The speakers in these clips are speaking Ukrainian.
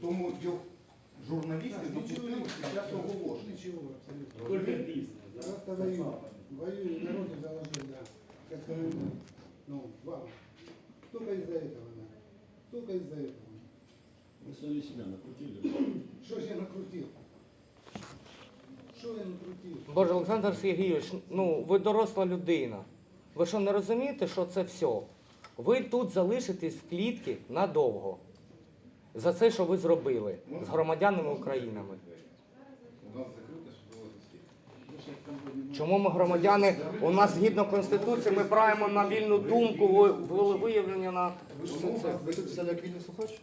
тому його журналісти допустили під час оголошення. Ничего, абсолютно. Только бизнес, да? Просто воюю. Воюю, и народу заложил, да. Как говорю, ну, вам. Только из-за этого, да. Только из-за этого. Вы сами себя накрутили. Что ж я накрутил? Что я накрутил? Боже, Олександр Сергійович, ну ви доросла людина. Ви що не розумієте, що це все? Ви тут залишитесь в клітці надовго. За це, що ви зробили з громадянами України. Чому ми громадяни? У нас згідно конституції ми правимо на вільну думку, ви- волевиявлення на. Ви тут взяли як вільний слухач?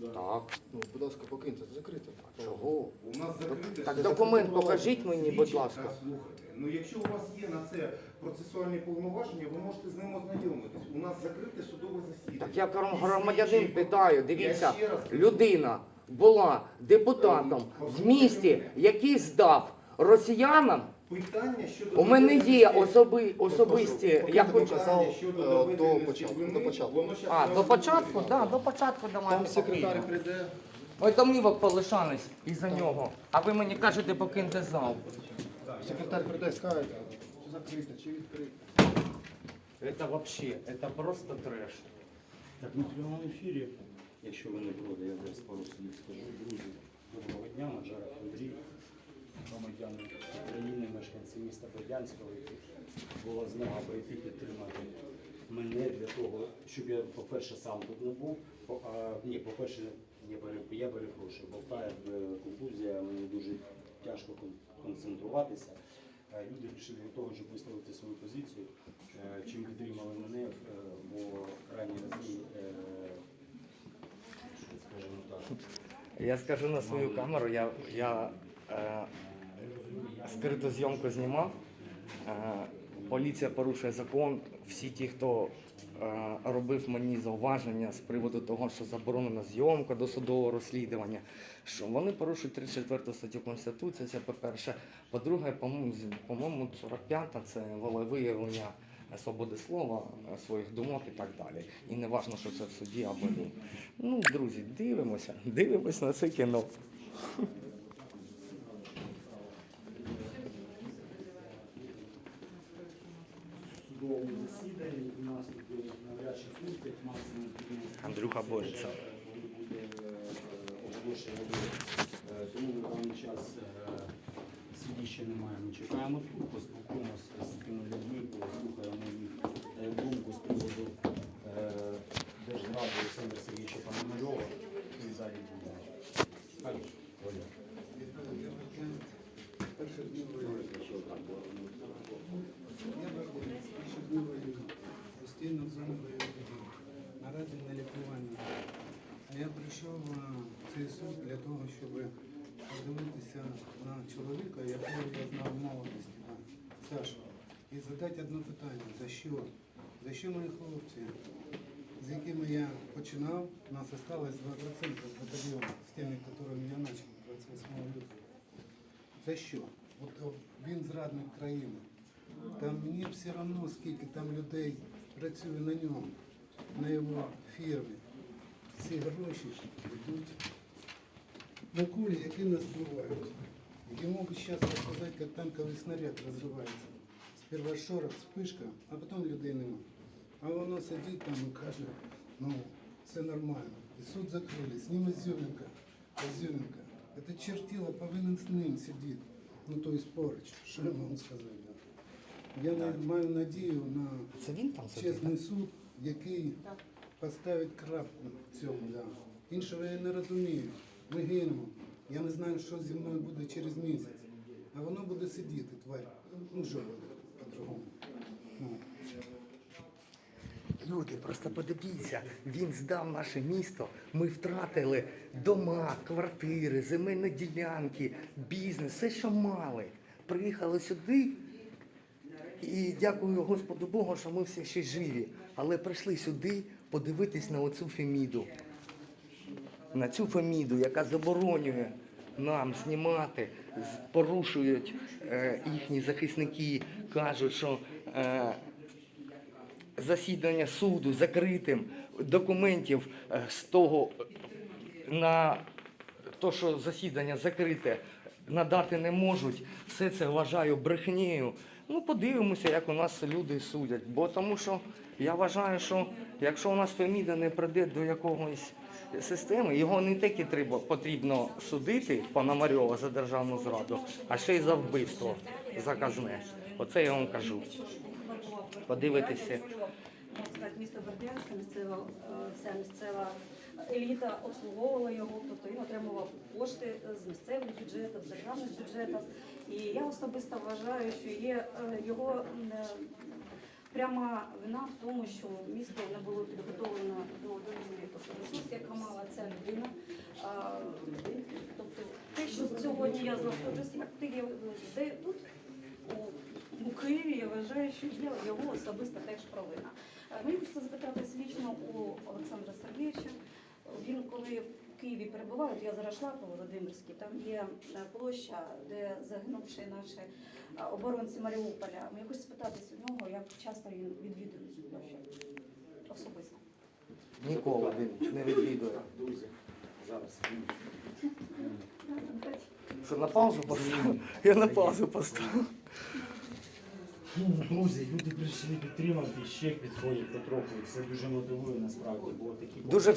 Так. Ну, будь ласка, покиньте, це закрите. Чого? У нас закрите Так документ покажіть мені, будь ласка. слухайте. Ну якщо у вас є на це процесуальні повноваження, ви можете з ним ознайомитись. У нас закрите судове засідання. Так я гром- громадянин питаю, дивіться, ще раз кажу. людина була депутатом в місті, який здав росіянам. Питання щодо У мене є особи, особисті. Я хочу. казав, е, до доведеності початку, до початку. А, до початку? Так, до початку давайте. Там секретар прийде. Ой, домівок полишались із-за нього. А ви мені кажете, покиньте зал. Секретар прийде, скаже, чи закрите, чи відкрите. Це взагалі, це просто треш. Так, ну в прямому ефірі, якщо ви не проти, я зараз пару слів скажу. Друзі, доброго дня, Маджаров Андрій, громадяни України, мешканці міста Бердянського, яких була змога прийти підтримати мене для того, щоб я, по-перше, сам тут не був. По- а, ні, по-перше, я, пере- я перепрошую, бо та конфузія, мені дуже тяжко концентруватися. Е, Люди прийшли для того, щоб висловити свою позицію, е, чим підтримали мене, е, бо крайні рази, е, скажімо так, Я скажу на свою камеру, я, я е, скриту зйомку знімав. Е, поліція порушує закон. Всі ті, хто е, робив мені зауваження з приводу того, що заборонена зйомка до судового розслідування, що вони порушують 34 статтю Конституції, це по-перше. По-друге, по-моєму, 45-та це волевиявлення свободи слова, своїх думок і так далі. І не важно, що це в суді або ні. Ну, друзі, дивимося, дивимося на це кіно. Судовому засіданні у нас тут буде навряд чи максимум 15 Андрюха бореться. коли буде е, оголошення. Е, Тому на даний час е, судді ще немає. Ми чекаємо тут, поспілкуємося з тими людьми, послухаємо їх думку з приводу держзради Олександра Сергійовича Пономарьова і далі буде. Я прийшов на цей суд для того, щоб подивитися на чоловіка, якого я знав в молодості, да, Сашу, і задати одне питання. За що? За що мої хлопці, з якими я починав, нас осталось 2% з батальйону, з тими, якими я почав 28 лютого. За що? От він зрадник країни. Там мені все одно, скільки там людей працює на ньому, на його фірмі. Всі гроші йдуть на кулі, які нас вбивають. Ему бы сейчас рассказать, как танковый снаряд разрывается. Сперва шорох, вспышка, а потом людей нема. А воно сидить там і каже, ну, все нормально. І суд закрили, з ним Ізюмінка. Ізюмінка. Це чертіло повинен з ним сидіти. Ну, то есть поруч. Що я можу сказати? Да? Я на- маю надію на Це він там сидить? чесний суд, який поставить крапку цьому. Да. Іншого я не розумію. Ми гинемо. Я не знаю, що зі мною буде через місяць. А воно буде сидіти, тварь. Ну що по-другому. Ну. Люди, просто подивіться, він здав наше місто. Ми втратили дома, квартири, земельні ділянки, бізнес, все, що мали. Приїхали сюди. І дякую Господу Богу, що ми всі ще живі. Але прийшли сюди подивитись на оцю феміду. На цю феміду, яка заборонює нам знімати, порушують е, їхні захисники, кажуть, що е, засідання суду закритим, документів е, з того на то, що засідання закрите, надати не можуть, все це вважаю брехнею. Ну, подивимося, як у нас люди судять. Бо тому що я вважаю, що якщо у нас Феміда не прийде до якогось системи, його не тільки треба, потрібно судити Пономарьова за державну зраду, а ще й за вбивство заказне. Оце я вам кажу. Подивитися. Сказати, місто Бердянське, місцева, е, вся місцева еліта обслуговувала його, тобто він отримував кошти з місцевих бюджетів, з державних бюджетів. І я особисто вважаю, що є е, його е, пряма вина в тому, що місто не було підготовлено до довізної тобто ресурс, яка мала ця людина. Тобто те, що сьогодні я знаходжуся, як ти є тут у, Києві, вважаю, що є його особиста теж провина. Е, Мені хочеться запитати лічно у Олександра Сергійовича. Він коли в Києві перебуває, от я зараз йшла по Володимирській, там є е, площа, де загинувши наші е, оборонці Маріуполя. Мені хочеться спитатись у нього, як часто він відвідує цю площу особисто. Ніколи він не відвідує. Друзі, зараз. Що на паузу поставив? Я на паузу поставив. Друзі, люди прийшли підтримати, ще підходять потроху. Це дуже мотивує насправді, бо такі Дуже